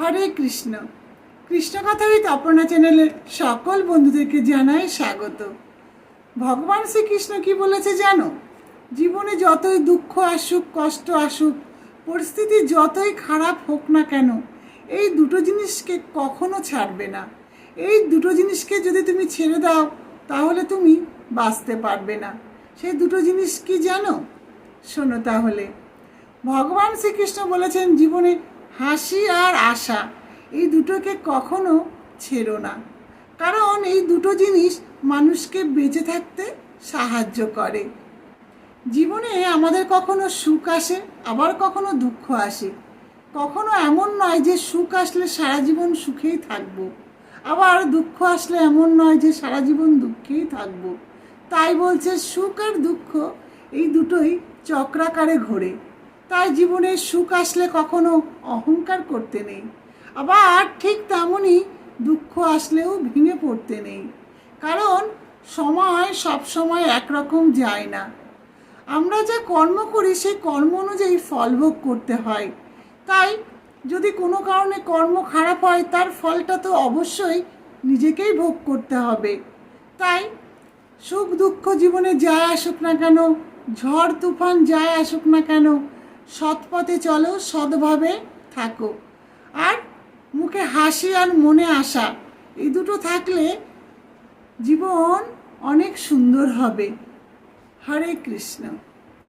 হরে কৃষ্ণ। কৃষ্ণ কথাবিদ অপর্ণা চ্যানেলের সকল বন্ধুদেরকে জানাই স্বাগত। ভগবান শ্রীকৃষ্ণ কি বলেছে জানো? জীবনে যতই দুঃখ আসুক, কষ্ট আসুক, পরিস্থিতি যতই খারাপ হোক না কেন, এই দুটো জিনিসকে কখনো ছাড়বে না। এই দুটো জিনিসকে যদি তুমি ছেড়ে দাও, তাহলে তুমি বাঁচতে পারবে না। সেই দুটো জিনিস কি জানো? শোনো তাহলে। ভগবান শ্রীকৃষ্ণ বলেছেন, জীবনে হাসি আর আশা, এই দুটোকে কখনো ছেড়ো না। কারণ এই দুটো জিনিস মানুষকে বেঁচে থাকতে সাহায্য করে। জীবনে আমাদের কখনো সুখ আসে, আবার কখনো দুঃখ আসে। কখনো এমন নয় যে সুখ আসলে সারা জীবন সুখেই থাকব। আবার দুঃখ আসলে এমন নয় যে সারা জীবন দুঃখেই থাকব। তাই বলছে সুখ আর দুঃখ, এই দুটোই চক্রাকারে ঘোরে। তাই জীবনে সুখ আসলে কখনো অহংকার করতে নেই। আবার ঠিক তেমনই দুঃখ আসলেও ভেঙে পড়তে নেই। কারণ সময় সব সময় একরকম যায় না। আমরা যা কর্ম করি সেই কর্ম অনুযায়ী ফল ভোগ করতে হয়। তাই যদি কোনো কারণে কর্ম খারাপ হয়, তার ফলটা তো অবশ্যই নিজেকেই ভোগ করতে হবে। তাই সুখ দুঃখ জীবনে যায় আসুক না কেন, ঝড় তুফান যায় আসুক না কেন সৎ পথে চলো, সৎভাবে থাকো। আর মুখে হাসি আর মনে আসা এই দুটো থাকলে জীবন অনেক সুন্দর হবে। হরে কৃষ্ণ।